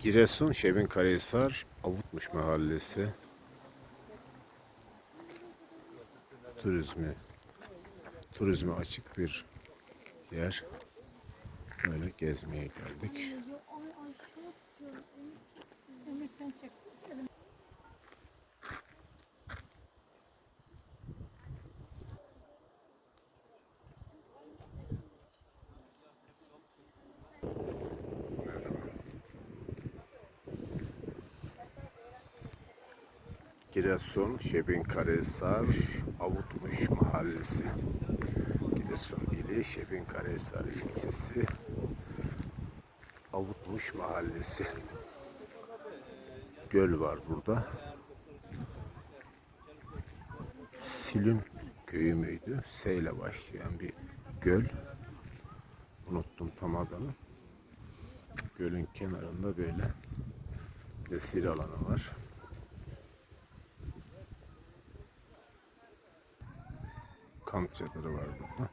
Giresun Şebin Karahisar Avutmuş Mahallesi turizmi turizme açık bir yer. Böyle gezmeye geldik. Giresun Şebin Karahisar Avutmuş Mahallesi. Giresun ili Şebin Karahisar ilçesi Avutmuş Mahallesi. Göl var burada. Silüm köyü müydü? S ile başlayan bir göl. Unuttum tam adını. Gölün kenarında böyle mesir alanı var. Kamp çadırı var burada.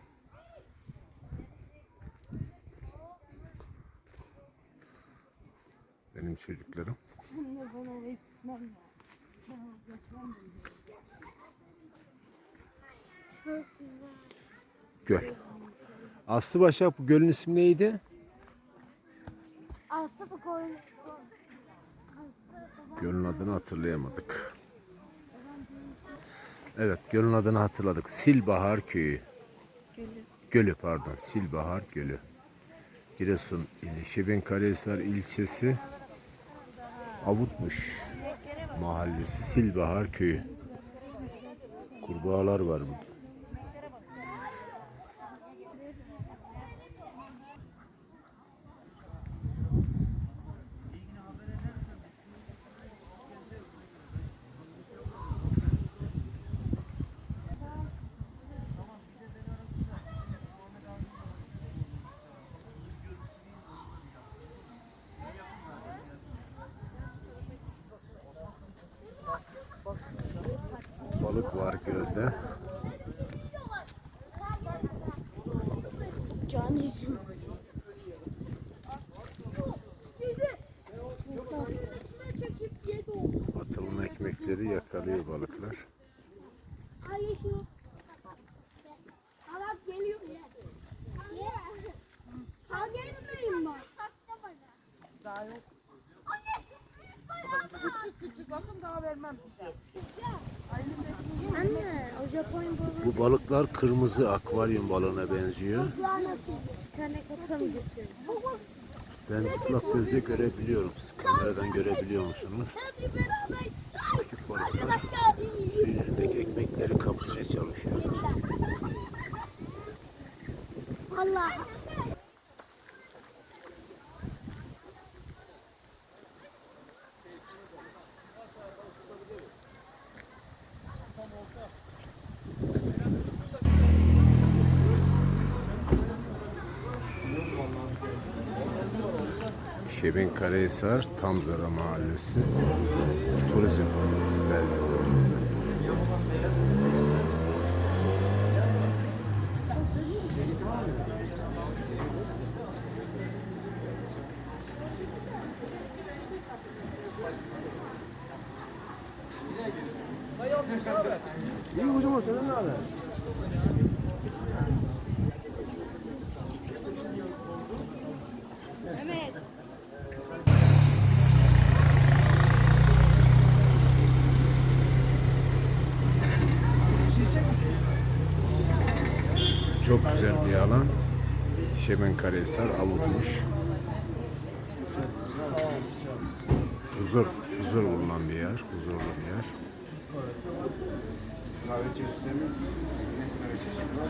Benim çocuklarım. Anne ya. Çok güzel. Göl. Aslı Başak bu gölün ismi neydi? Aslı bu koyun. Gölün adını hatırlayamadık. Evet, gölün adını hatırladık. Silbahar Köyü. Gölü pardon, Silbahar Gölü. Giresun ili Şebin Karahisar ilçesi Avutmuş mahallesi Silbahar Köyü. Kurbağalar var burada. Balık var gölde. Can yüzüm. Atılma ekmekleri yakalıyor balıklar. Daha yok. Küçük bakın daha vermem size. Bu balıklar kırmızı akvaryum balığına benziyor. Ben çıplak gözle görebiliyorum. Siz kameradan görebiliyor musunuz? Küçük küçük balıklar suyun üstündeki ekmekleri kapmaya çalışıyorlar. Allah. Şebin Karahisar Tamzara Mahallesi Turizm beldesi burası. İyi hocam senin ne haber? Çok güzel bir alan. Şebin Karahisar avutmuş. Huzur, huzur bulunan bir yer, huzurlu bir yer. Kahve çeşitlerimiz, nesine ve çeşit var.